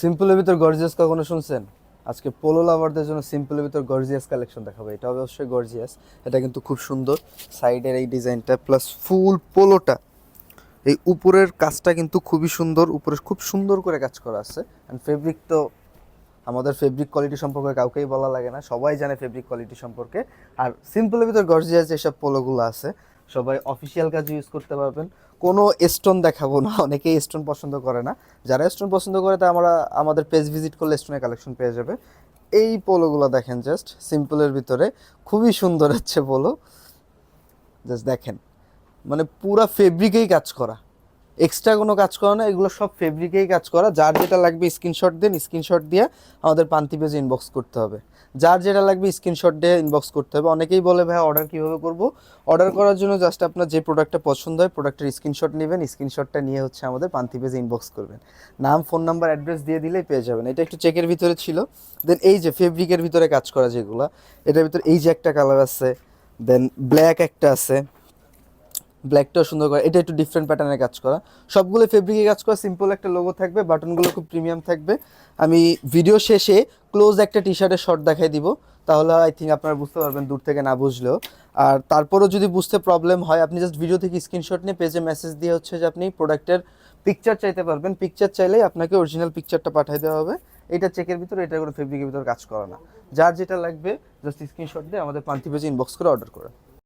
সিম্পলের ভিতর গর্জিয়াস কখনো শুনছেন? আজকে পোলো লাভারদের জন্য সিম্পলের ভিতর গর্জিয়াস কালেকশন দেখাবো। এটা অবশ্যই গর্জিয়াস এটা কিন্তু খুব সুন্দর। সাইডের এই ডিজাইনটা প্লাস ফুল পোলোটা এই উপরের কাজটা কিন্তু খুবই সুন্দর। উপরে খুব সুন্দর করে কাজ করা আছে। অ্যান্ড ফেব্রিক তো আমাদের ফেব্রিক কোয়ালিটি সম্পর্কে কাউকেই বলা লাগে না। সবাই জানে ফেব্রিক কোয়ালিটি সম্পর্কে। আর সিম্পলের ভিতর গর্জিয়াস যেসব পোলোগুলো আছে সবাই অফিসিয়াল কাজে ইউজ করতে পারবেন। কোনো স্টোন দেখাবো না, অনেকেই স্টোন পছন্দ করে না। যারা স্টোন পছন্দ করে তা আমরা, আমাদের পেজ ভিজিট করলে স্টোনের কালেকশন পেয়ে যাবে। এই পোলোগুলো দেখেন জাস্ট সিম্পলের ভিতরে। খুবই সুন্দর হচ্ছে পোলো। জাস্ট দেখেন। মানে পুরা ফেব্রিকেই কাজ করা। এক্সট্রা কোনো কাজ করা না, এগুলো সব ফেব্রিকেই কাজ করা। যার যেটা লাগবে স্ক্রিনশট দেন স্ক্রিনশট দিয়ে আমাদের পান্তি পেজে ইনবক্স করতে হবে। যার যেটা লাগবে স্ক্রিনশট দিয়ে ইনবক্স করতে হবে। অনেকেই বলে, ভাই অর্ডার কীভাবে করব? অর্ডার করার জন্য জাস্ট আপনার যে প্রোডাক্টটা পছন্দ হয় প্রোডাক্টের স্ক্রিনশট নেবেন। স্ক্রিনশটটা নিয়ে হচ্ছে আমাদের পান্তি পেজে ইনবক্স করবেন। নাম ফোন নাম্বার অ্যাড্রেস দিয়ে দিলেই পেয়ে যাবেন। এটা একটু চেকের ভিতরে ছিল। দেন এই যে ফেব্রিকের ভিতরে কাজ করা যেগুলো, এটার ভিতরে এই যে একটা কালার আছে দেন ব্ল্যাক একটা আছে। ব্ল্যাকটাও সুন্দর করে এটা একটু ডিফারেন্ট প্যাটার্নের কাজ করা। সবগুলো ফেব্রিকে কাজ করা সিম্পল একটা লোগো থাকবে বাটনগুলো খুব প্রিমিয়াম থাকবে। আমি ভিডিও শেষে ক্লোজ একটা টি শার্টের শর্ট দেখাই দিব, তাহলে আই থিঙ্ক আপনারা বুঝতে পারবেন দূর থেকে না বুঝলেও। আর তারপরেও যদি বুঝতে প্রবলেম হয়, আপনি জাস্ট ভিডিও থেকে স্ক্রিনশট নিয়ে পেজে মেসেজ দিয়ে হচ্ছে যে আপনি প্রোডাক্টের পিকচার চাইতে পারবেন। পিকচার চাইলেই আপনাকে অরিজিনাল পিকচারটা পাঠিয়ে দেওয়া হবে। এটা চেকের ভিতরে, এটা কোনো ফেব্রিকের ভিতরে কাজ করা না। যার যেটা লাগবে জাস্ট স্ক্রিনশট দিয়ে আমাদের পান্থি পেজে ইনবক্স করে অর্ডার করে।